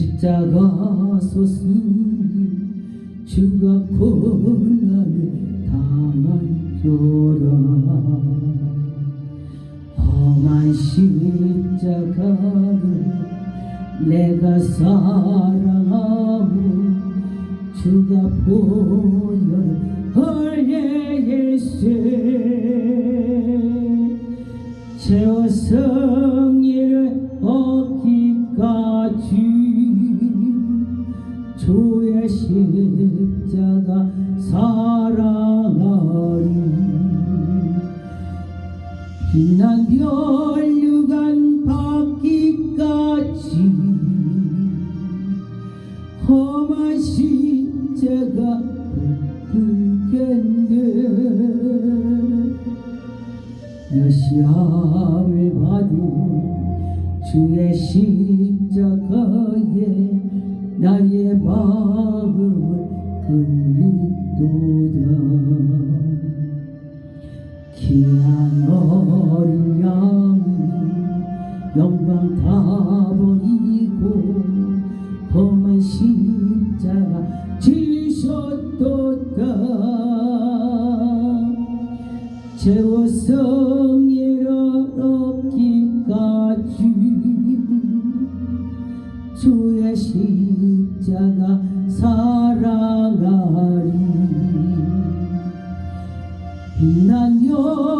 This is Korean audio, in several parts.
십자가 소스니 주가 고난을 당한 표라. 험한 십자가를 내가 사랑하고 주가 보혈 흘려일 험한 십자가 붙들겠네. 내 시험을 봐도 주의 십자가에 나의 마음을 끌리도다 다 버리고 험한 십자가 지셨도다 채워 성리를 얻기까지 주의 십자가 사랑하리. 빛난 열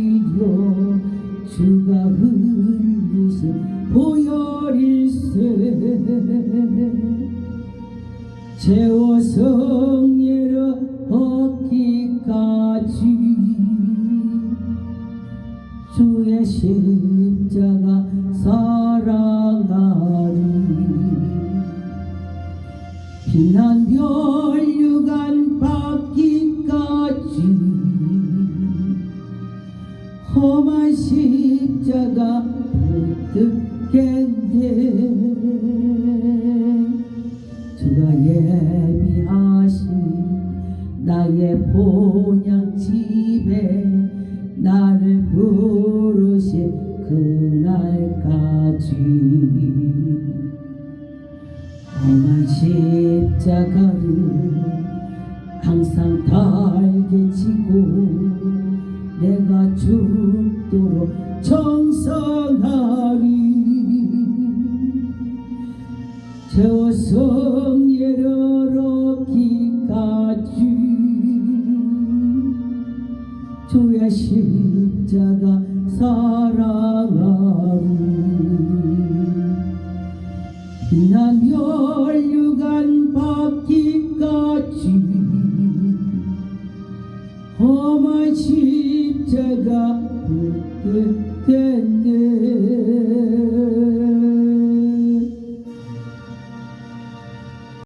세 채워 성례를 얻기까지 주의 십자가 사랑하리 빛난 별유간 받기까지 험한 십자가 붙들 겠네 주가 예비하신 나의 본향집에 나를 부르신 그날까지. 험한 십자가를 항상 달게 지고 내가 죽도록 정성하 사랑하리 빛난 멸류관 받기까지 험한 십자가 붙들겠네